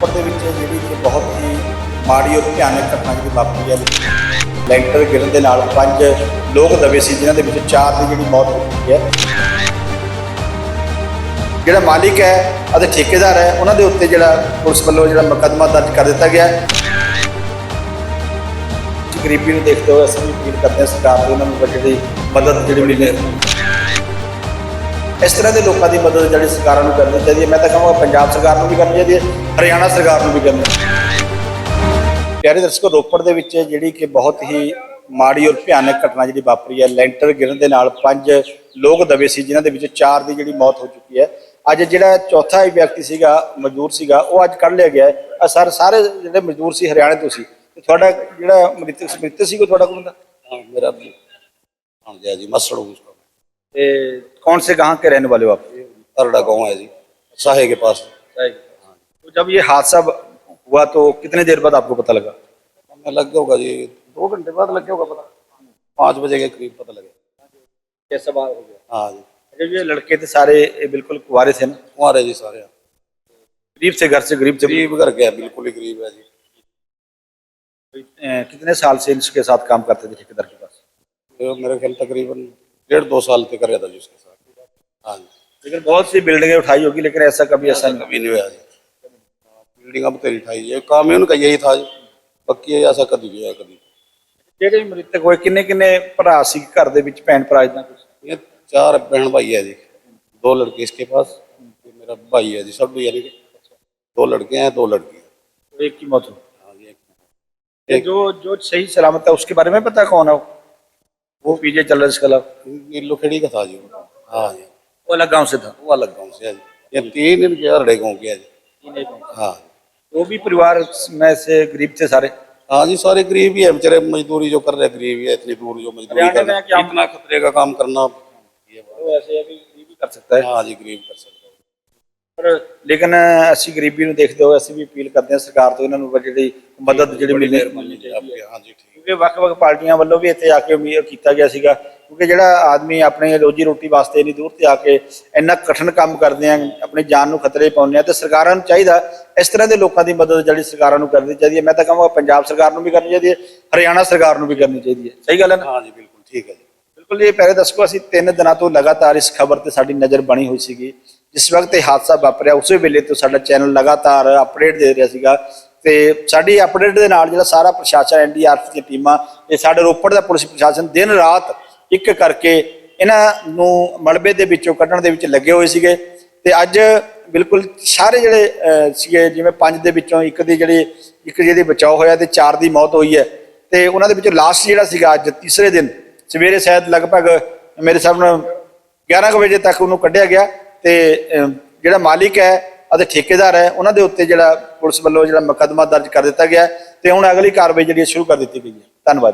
ਉੱਪਰ ਦੇ ਵਿੱਚ ਜਿਹੜੀ ਕਿ ਬਹੁਤ ਹੀ ਮਾੜੀ ਔਰ ਭਿਆਨਕ ਘਟਨਾ ਜਿਹੜੀ ਵਾਪਰੀ ਹੈ ਲੈਂਟਰ ਗਿਰਨ ਦੇ ਨਾਲ ਪੰਜ ਲੋਕ ਦਬੇ ਸੀ, ਜਿਨ੍ਹਾਂ ਦੇ ਵਿੱਚ ਚਾਰ ਦੀ ਜਿਹੜੀ ਮੌਤ ਹੋ ਚੁੱਕੀ ਹੈ। ਜਿਹੜਾ ਮਾਲਿਕ ਹੈ ਅਤੇ ਠੇਕੇਦਾਰ ਹੈ, ਉਹਨਾਂ ਦੇ ਉੱਤੇ ਜਿਹੜਾ ਪੁਲਿਸ ਵੱਲੋਂ ਜਿਹੜਾ ਮੁਕੱਦਮਾ ਦਰਜ ਕਰ ਦਿੱਤਾ ਗਿਆ ਹੈ। ਗਰੀਬੀ ਨੂੰ ਦੇਖਦੇ ਹੋਏ ਅਸੀਂ ਵੀ ਅਪੀਲ ਕਰਦੇ ਹਾਂ ਸਰਕਾਰ ਤੋਂ ਉਹਨਾਂ ਨੂੰ ਜਿਹੜੀ ਮਦਦ ਜਿਹੜੀ ਮਿਲੇ ਇਸ ਤਰ੍ਹਾਂ ਦੇ ਲੋਕਾਂ ਦੀ ਮਦਦ ਜਿਹੜੀ ਸਰਕਾਰਾਂ ਨੂੰ ਕਰਨੀ ਚਾਹੀਦੀ ਹੈ। ਮੈਂ ਤਾਂ ਕਹਾਂਗਾ ਪੰਜਾਬ ਸਰਕਾਰ ਨੂੰ ਵੀ ਕਰਨੀ ਚਾਹੀਦੀ ਹੈ, ਹਰਿਆਣਾ ਸਰਕਾਰ ਨੂੰ ਵੀ ਕਰਨੀ ਚਾਹੀਦੀ ਪਿਆਰੇ ਦਰਸ਼ਕੋ, ਰੋਪੜ ਦੇ ਵਿੱਚ ਜਿਹੜੀ ਕਿ ਬਹੁਤ ਹੀ ਮਾੜੀ ਔਰ ਭਿਆਨਕ ਘਟਨਾ ਜਿਹੜੀ ਵਾਪਰੀ ਹੈ, ਲੈਂਟਰ ਗਿਰਨ ਦੇ ਨਾਲ ਪੰਜ ਲੋਕ ਦਬੇ ਸੀ, ਜਿਨ੍ਹਾਂ ਦੇ ਵਿੱਚ ਚਾਰ ਦੀ ਜਿਹੜੀ ਮੌਤ ਹੋ ਚੁੱਕੀ ਹੈ। ਅੱਜ ਜਿਹੜਾ ਚੌਥਾ ਹੀ ਵਿਅਕਤੀ ਸੀਗਾ, ਮਜ਼ਦੂਰ ਸੀਗਾ, ਉਹ ਅੱਜ ਕੱਢ ਲਿਆ ਗਿਆ ਹੈ। ਸਰ, ਸਾਰੇ ਜਿਹੜੇ ਮਜ਼ਦੂਰ ਸੀ, ਹਰਿਆਣੇ ਤੋਂ ਸੀ। ਤੁਹਾਡਾ ਜਿਹੜਾ ਮ੍ਰਿਤਕ ਸਮਿਤ ਸੀ ਕੋ ਤੁਹਾਡਾ ਕੋਈ ਬੰਦਾ? ਮੇਰਾ ਭਾਣਜਾ ਜੀ ਮਸੜ ਤੇ कौन से कहाँ के रहने वाले हो आप तरड़ा गाँव है जी साहे के पास तो जब ये हादसा हुआ तो कितने देर बाद आपको पता लगा हमें लग गया होगा जी दो घंटे बाद लग गया होगा पता पाँच बजे के करीब पता लगे कैसा बात हो गया हाँ जी जब ये लड़के थे सारे बिल्कुल कुंवारे थे ना कुंवारे जी सारे गरीब से घर से गरीब से गरीब घर गया बिल्कुल ही गरीब है जी कितने साल से इसके साथ काम करते थे ठेकेदार के पास मेरे ख्याल तकरीबन डेढ़ दो साल तक कर रहा था जी उसके साथ हाँ जी लेकिन बहुत सी बिल्डिंगें उठाई होगी लेकिन ऐसा कभी ऐसा नहीं कभी नहीं हुआ जी बिल्डिंग अब तेरी उठाई ये काम ही उनका यही था जी पक्की है ऐसा कभी नहीं हुआ कभी ਜਿਹੜੇ ਮ੍ਰਿਤਕ ਹੋਏ ਕਿੰਨੇ ਕਿੰਨੇ ਭਰਾ ਸੀ ਘਰ ਦੇ ਵਿੱਚ ਭੈਣ ਭਰਾ ਇਦਾਂ ਕੁਝ ये चार बहन भाई है जी दो लड़के इसके पास ये मेरा भाई है जी सब यानी कि दो लड़के हैं दो लड़की हैं एक की मौत हुई हाँ जी एक ये जो जो सही सलामत है उसके बारे में पता है कौन है वो? वो पीछे चल रहा है इसके अलावा नीलो खेड़ी का था जी वो। हाँ जी वो अलग गांव से था वो अलग गाँव से है जी ये तीन इनके अरड़े गाँव के है जी हाँ वो भी परिवार में से गरीब थे सारे हाँ जी सारे गरीब ही है बेचारे मजदूरी जो कर रहे हैं गरीब ही है इतनी दूर जो मजदूरी हरियाणा करना में क्या- इतना खतरे का काम करना ये बात वो ऐसे अभी गरीब ही कर सकता है है। हाँ जी गरीब कर सकते हो ਪਰ ਲੇਕਿਨ ਅਸੀਂ ਗਰੀਬੀ ਨੂੰ ਦੇਖਦੇ ਹੋਏ ਅਸੀਂ ਵੀ ਅਪੀਲ ਕਰਦੇ ਹਾਂ ਸਰਕਾਰ ਤੋਂ ਇਹਨਾਂ ਨੂੰ ਜਿਹੜੀ ਮਦਦ ਜਿਹੜੀ ਮਿਲਣੀ ਮਿਲਣੀ ਚਾਹੀਦੀ ਹੈ आपके हाँ जी ठीक ਕਿਉਂਕਿ ਵੱਖ-ਵੱਖ ਪਾਰਟੀਆਂ ਵੱਲੋਂ ਵੀ ਇੱਥੇ ਆ ਕੇ ਉਮੀਦ ਕੀਤਾ ਗਿਆ ਸੀਗਾ। ਕਿਉਂਕਿ ਜਿਹੜਾ ਆਦਮੀ ਆਪਣੇ ਰੋਜੀ ਰੋਟੀ ਵਾਸਤੇ ਨਹੀਂ ਦੂਰ ਤੇ ਆ ਕੇ ਇੰਨਾ ਕਠਿਨ ਕੰਮ ਕਰਦੇ ਆ ਆਪਣੀ ਜਾਨ ਨੂੰ ਖਤਰੇ ਪਾਉਂਦੇ ਆ ਤੇ ਸਰਕਾਰਾਂ ਨੂੰ ਚਾਹੀਦਾ ਇਸ ਤਰ੍ਹਾਂ ਦੇ ਲੋਕਾਂ ਦੀ ਮਦਦ ਜਿਹੜੀ ਸਰਕਾਰਾਂ ਨੂੰ ਕਰਨੀ ਚਾਹੀਦੀ ਹੈ। ਮੈਂ ਤਾਂ ਕਹਾਂਗਾ ਪੰਜਾਬ ਸਰਕਾਰ ਨੂੰ ਵੀ ਕਰਨੀ ਚਾਹੀਦੀ ਹੈ ਹਰਿਆਣਾ ਸਰਕਾਰ ਨੂੰ ਵੀ ਕਰਨੀ ਚਾਹੀਦੀ ਹੈ। ਸਹੀ ਗੱਲ ਹੈ ਨਾ? ਹਾਂਜੀ ਬਿਲਕੁਲ ਠੀਕ ਹੈ ਜੀ। ਬਿਲਕੁਲ ਜੀ ਪਹਿਲੇ ਦੱਸੋ ਅਸੀਂ ਤਿੰਨ ਦਿਨਾਂ ਤੋਂ ਲਗਾਤਾਰ ਇਸ ਖਬਰ ਤੇ ਸਾਡੀ ਨਜ਼ਰ ਬਣੀ ਹੋਈ ਸੀਗੀ। ਜਿਸ ਵਕਤ ਇਹ ਹਾਦਸਾ ਵਾਪਰਿਆ ਉਸੇ ਵੇਲੇ ਤੋਂ ਸਾਡਾ ਚੈਨਲ ਲਗਾਤਾਰ ਅਪਡੇਟ ਦੇ ਰਿਹਾ ਸੀਗਾ। ਤੇ ਸਾਡੀ ਅਪਡੇਟ ਦੇ ਨਾਲ ਜਿਹੜਾ ਸਾਰਾ ਪ੍ਰਸ਼ਾਸਨ ਐਨਡੀਆਰਐਫ ਦੀਆਂ ਟੀਮਾਂ ਤੇ ਸਾਡੇ ਰੋਪੜ ਦਾ ਪੁਲਿਸ ਪ੍ਰਸ਼ਾਸਨ ਦਿਨ ਰਾਤ ਇੱਕ ਕਰਕੇ ਇਹਨਾਂ ਨੂੰ ਮਲਬੇ ਦੇ ਵਿੱਚੋਂ ਕੱਢਣ ਦੇ ਵਿੱਚ ਲੱਗੇ ਹੋਏ ਸੀਗੇ ਤੇ ਅੱਜ ਬਿਲਕੁਲ ਸਾਰੇ ਜਿਹੜੇ ਸੀਗੇ ਜਿਵੇਂ ਪੰਜ ਦੇ ਵਿੱਚੋਂ ਇੱਕ ਦੀ ਜਿਹੜੀ, ਇੱਕ ਜਿਹਦੀ ਬਚਾਓ ਹੋਇਆ ਤੇ ਚਾਰ ਦੀ ਮੌਤ ਹੋਈ ਹੈ ਤੇ ਉਹਨਾਂ ਦੇ ਵਿੱਚੋਂ ਲਾਸਟ ਜਿਹੜਾ ਸੀਗਾ ਅੱਜ ਤੀਸਰੇ ਦਿਨ ਸਵੇਰੇ ਸ਼ਾਇਦ ਲਗਭਗ ਮੇਰੇ ਸਾਹਮਣੇ ਨਾਲ 11 ਕੁ ਵਜੇ ਤੱਕ ਉਹਨੂੰ ਕੱਢਿਆ ਗਿਆ ਤੇ ਜਿਹੜਾ ਮਾਲਿਕ ਹੈ ਅਤੇ ਠੇਕੇਦਾਰ ਹੈ, ਉਹਨਾਂ ਦੇ ਉੱਤੇ ਜਿਹੜਾ ਪੁਲਿਸ ਵੱਲੋਂ ਜਿਹੜਾ ਮੁਕੱਦਮਾ ਦਰਜ ਕਰ ਦਿੱਤਾ ਗਿਆ ਹੈ ਤੇ ਹੁਣ ਅਗਲੀ ਕਾਰਵਾਈ ਜਿਹੜੀ ਹੈ ਸ਼ੁਰੂ ਕਰ ਦਿੱਤੀ ਗਈ ਹੈ। ਧੰਨਵਾਦ।